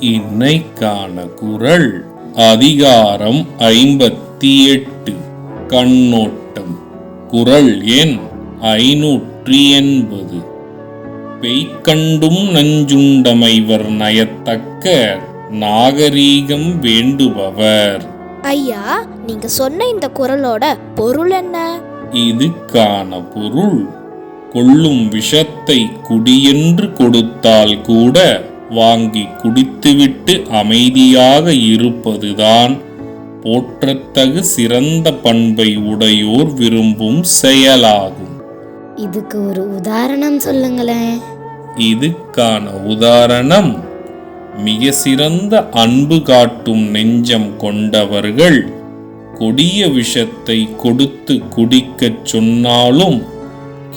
இன்னைக்கான குறள் அதிகாரம் ஐம்பத்தி எட்டு கண்ணோட்டம். குறள் எண் ஐநூற்றி எண்பது. பெய்கண்டும் நஞ்சுண்டமைவர் நயத்தக்க நாகரீகம் வேண்டுபவர். ஐயா நீங்க சொன்ன இந்த குரலோட பொருள் என்ன? இதுக்கான பொருள் கொள்ளும் விஷத்தை குடியென்று கொடுத்தால் கூட வாங்கி குடித்துவிட்டு அமைதியாக இருப்பதுதான் போற்றத்தகு சிறந்த பண்பை உடையோர் விரும்பும் செயலாகும். இதுக்கு ஒரு உதாரணம் சொல்லுங்களேன். இதுக்கான உதாரணம் மிக சிறந்த அன்பு காட்டும் நெஞ்சம் கொண்டவர்கள் கொடிய விஷத்தை கொடுத்து குடிக்கச் சொன்னாலும்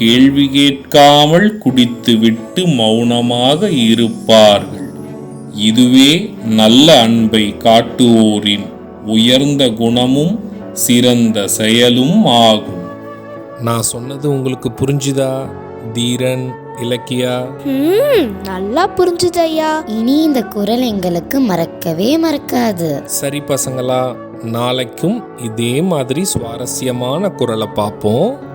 கேள்வி கேட்காமல் குடித்துவிட்டு மௌனமாக இருப்பார்கள். இதுவே நல்ல அன்பை காட்டுவோரின் உயர்ந்த குணமும் சிறந்த செயலும் ஆகும். நான் சொன்னது உங்களுக்கு புரிஞ்சுதா தீரன் இலக்கியா? ம் நல்லா புரிஞ்சுது ஐயா இனி இந்த குரல் எங்களுக்கு மறக்கவே மறக்காது. சரி பசங்களா நாளைக்கும் இதே மாதிரி சுவாரஸ்யமான குரலை பார்ப்போம்.